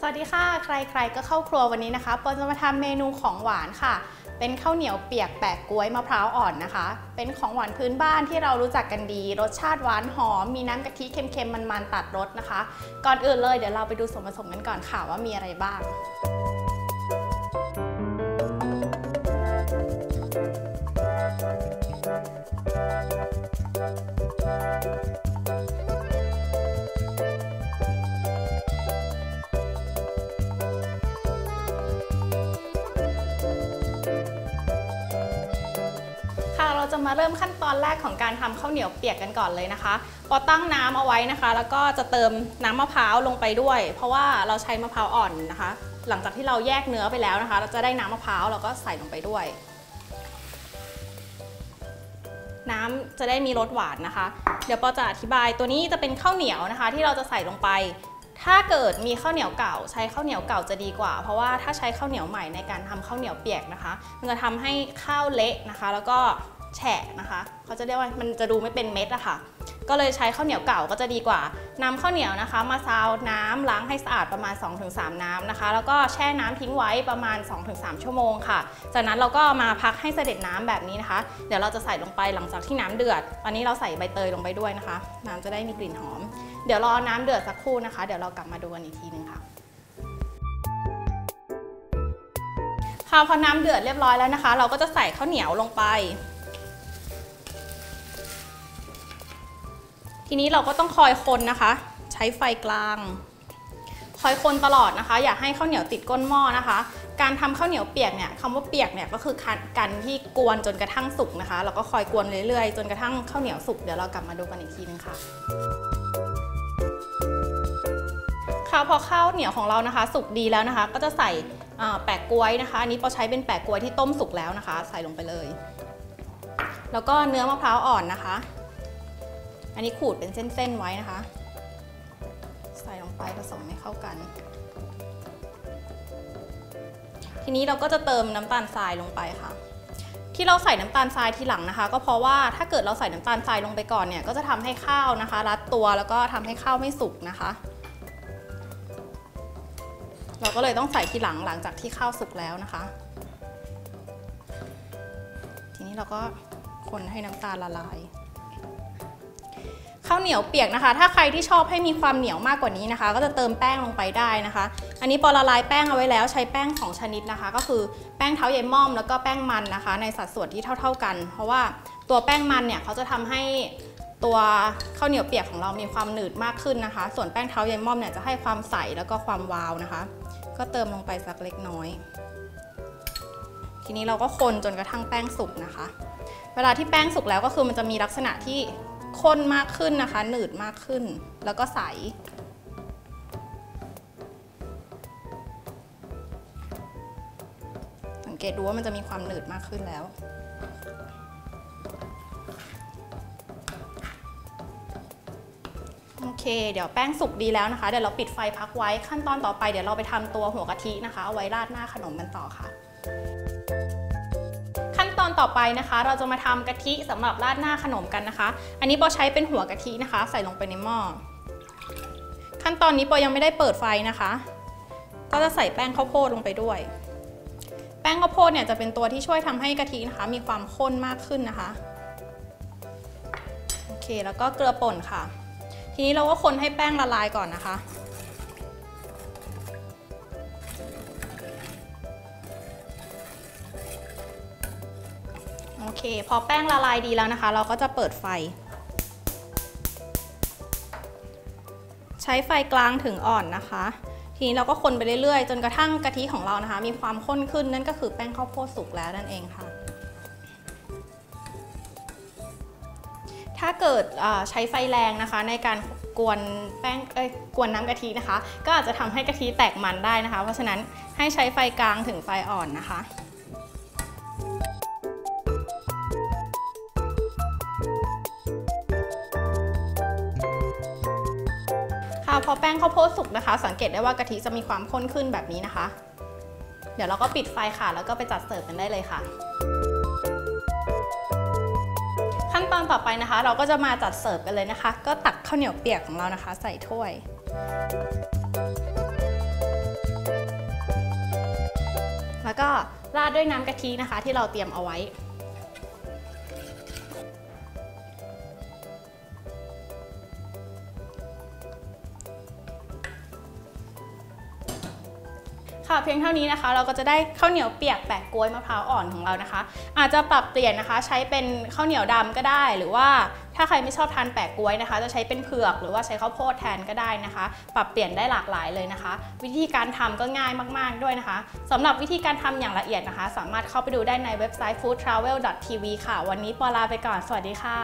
สวัสดีค่ะ ใครๆก็เข้าครัววันนี้นะคะปอนจะมาทำเมนูของหวานค่ะ เป็นข้าวเหนียวเปียกแปะกล้วยมะพร้าวอ่อนนะคะ เป็นของหวานพื้นบ้านที่เรารู้จักกันดี รสชาติหวานหอม มีน้ำกะทิเค็มๆ มันๆ ตัดรสนะคะ ก่อนอื่นเลยเดี๋ยวเราไปดูส่วนผสมกันก่อนค่ะว่ามีอะไรบ้างค่ะ จะมาเริ่มขั้นตอนแรกของการทำข้าวเหนียวเปียกกันก่อนเลยนะคะ พอตั้งน้ำเอาไว้นะคะ แล้วก็จะเติมน้ำมะพร้าวลงไปด้วย เพราะว่าเราใช้มะพร้าวอ่อนนะคะ หลังจากที่เราแยกเนื้อไปแล้วนะคะ เราจะได้น้ำมะพร้าวเราก็ใส่ลงไปด้วย น้ำจะได้มีรสหวานนะคะ เดี๋ยวปอจะอธิบายตัวนี้จะเป็นข้าวเหนียวนะคะ ที่เราจะใส่ลงไป ถ้าเกิดมีข้าวเหนียวเก่า ใช้ข้าวเหนียวเก่าจะดีกว่า เพราะว่าถ้าใช้ข้าวเหนียวใหม่ในการทำข้าวเหนียวเปียกนะคะ มันจะทำให้ข้าวเละนะคะ แล้วก็ แฉะนะคะเขาจะเรียกว่ามันจะดูไม่เป็นเม็ดอะค่ะ ก็เลยใช้ข้าวเหนียวเก่าก็จะดีกว่านำข้าวเหนียวนะคะ มาซาวน้ำล้างให้สะอาดประมาณ 2-3 น้ำนะคะ แล้วก็แช่น้ำทิ้งไว้ประมาณ 2-3 ชั่วโมงค่ะ จากนั้นเราก็มาพักให้เสด็จน้ำแบบนี้นะคะ เดี๋ยวเราจะใส่ลงไปหลังจากที่น้ำเดือด ตอนนี้เราใส่ใบเตยลงไปด้วยนะคะ น้ำจะได้มีกลิ่นหอม เดี๋ยวรอน้ำเดือดสักครู่นะคะ เดี๋ยวเรากลับมาดูกันอีกทีนึงค่ะค่ะพอน้ำเดือดเรียบร้อยแล้วนะคะ เราก็จะใส่ข้าวเหนียวลงไป ทีนี้เราก็ต้องคอยคนนะคะ ใช้ไฟกลาง คอยคนตลอดนะคะ อย่าให้ข้าวเหนียวติดก้นหม้อนะคะ การทำข้าวเหนียวเปียกเนี่ยคำว่าเปียกเนี่ยก็คือการที่กวนจนกระทั่งสุกนะคะแล้วก็คอยกวนเรื่อยๆ จนกระทั่งข้าวเหนียวสุกเดี๋ยวเรากลับมาดูกันอีกทีนึงค่ะค่ะพอข้าวเหนียวของเรานะคะ สุกดีแล้วนะคะ ก็จะใส่แปะกล้วยนะคะ อันนี้ปอใช้เป็นแปะกล้วยที่ต้มสุกแล้วนะคะ ใส่ลงไปเลย แล้วก็เนื้อมะพร้าวอ่อนนะคะ อันนี้ขูดเป็นเส้นๆไว้นะคะ ใส่ลงไปผสมให้เข้ากัน ทีนี้เราก็จะเติมน้ำตาลทรายลงไปค่ะ ที่เราใส่น้ำตาลทรายทีหลังนะคะ ก็เพราะว่าถ้าเกิดเราใส่น้ำตาลทรายลงไปก่อนเนี่ยก็จะทำให้ข้าวนะคะ รัดตัวแล้วก็ทำให้ข้าวไม่สุกนะคะ เราก็เลยต้องใส่ทีหลังหลังจากที่ข้าวสุกแล้วนะคะ ทีนี้เราก็คนให้น้ำตาลละลาย ข้าวเหนียวเปียกนะคะ ถ้าใครที่ชอบให้มีความเหนียวมากกว่านี้นะคะ ก็จะเติมแป้งลงไปได้นะคะ อันนี้ปอละลายแป้งเอาไว้แล้วใช้แป้ง2ชนิดนะคะ ก็คือแป้งเท้าเยม่อมแล้วก็แป้งมันนะคะ ในสัดส่วนที่เท่า ๆกัน เพราะว่าตัวแป้งมันเนี่ยเขาจะทำให้ตัวข้าวเหนียวเปียกของเรามีความหนืดมากขึ้นนะคะ ส่วนแป้งเท้าเยม่อมเนี่ยจะให้ความใสแล้วก็ความวาวนะคะ ก็เติมลงไปสักเล็กน้อย ทีนี้เราก็คนจนกระทั่งแป้งสุกนะคะ เวลาที่แป้งสุกแล้วก็คือมันจะมีลักษณะที่ ข้นมากขึ้นนะคะ หนืดมากขึ้น แล้วก็ใส สังเกตดูว่ามันจะมีความหนืดมากขึ้นแล้ว โอเค เดี๋ยวแป้งสุกดีแล้วนะคะ เดี๋ยวเราปิดไฟพักไว้ขั้นตอนต่อไปเดี๋ยวเราไปทำตัวหัวกะทินะคะเอาไว้ราดหน้าขนมกันต่อค่ะ ต่อไปนะคะ เราจะมาทำกะทิสำหรับราดหน้าขนมกันนะคะ อันนี้ปอใช้เป็นหัวกะทินะคะ ใส่ลงไปในหม้อ ขั้นตอนนี้ปอยังไม่ได้เปิดไฟนะคะ ก็จะใส่แป้งข้าวโพดลงไปด้วย แป้งข้าวโพดเนี่ยจะเป็นตัวที่ช่วยทำให้กะทินะคะ มีความข้นมากขึ้นนะคะ โอเค แล้วก็เกลือป่นค่ะ ทีนี้เราก็คนให้แป้งละลายก่อนนะคะ เค พอแป้งละลายดีแล้วนะคะ เราก็จะเปิดไฟ ใช้ไฟกลางถึงอ่อนนะคะ ทีนี้เราก็คนไปเรื่อยๆ จนกระทั่งกะทิของเรานะคะ มีความข้นขึ้นนั่นก็คือแป้งข้าวโพดสุกแล้วนั่นเองค่ะ ถ้าเกิดใช้ไฟแรงนะคะ ในการกวนแป้งเอ้ยกวนน้ำกะทินะคะ ก็อาจจะทำให้กะทิแตกมันได้นะคะ เพราะฉะนั้นให้ใช้ไฟกลางถึงไฟอ่อนนะคะ พอแป้งข้าวโพดสุกนะคะ สังเกตได้ว่ากะทิจะมีความข้นขึ้นแบบนี้นะคะ เดี๋ยวเราก็ปิดไฟค่ะ แล้วก็ไปจัดเสิร์ฟกันได้เลยค่ะ ขั้นตอนต่อไปนะคะ เราก็จะมาจัดเสิร์ฟกันเลยนะคะ ก็ตักข้าวเหนียวเปียกของเรานะคะ ใส่ถ้วยแล้วก็ราดด้วยน้ำกะทินะคะ ที่เราเตรียมเอาไว้ ค่ะเพียงเท่านี้นะคะ เราก็จะได้ข้าวเหนียวเปียกแปะกล้วยมะพร้าวอ่อนของเรานะคะ อาจจะปรับเปลี่ยนนะคะ ใช้เป็นข้าวเหนียวดำก็ได้ หรือว่าถ้าใครไม่ชอบทานแปะกล้วยนะคะ จะใช้เป็นเผือกหรือว่าใช้ข้าวโพดแทนก็ได้นะคะ ปรับเปลี่ยนได้หลากหลายเลยนะคะ วิธีการทำก็ง่ายมาก ๆด้วยนะคะสำหรับวิธีการทำอย่างละเอียดนะคะ สามารถเข้าไปดูได้ในเว็บไซต์ foodtravel.tv ค่ะ วันนี้ปอลาไปก่อนสวัสดีค่ะ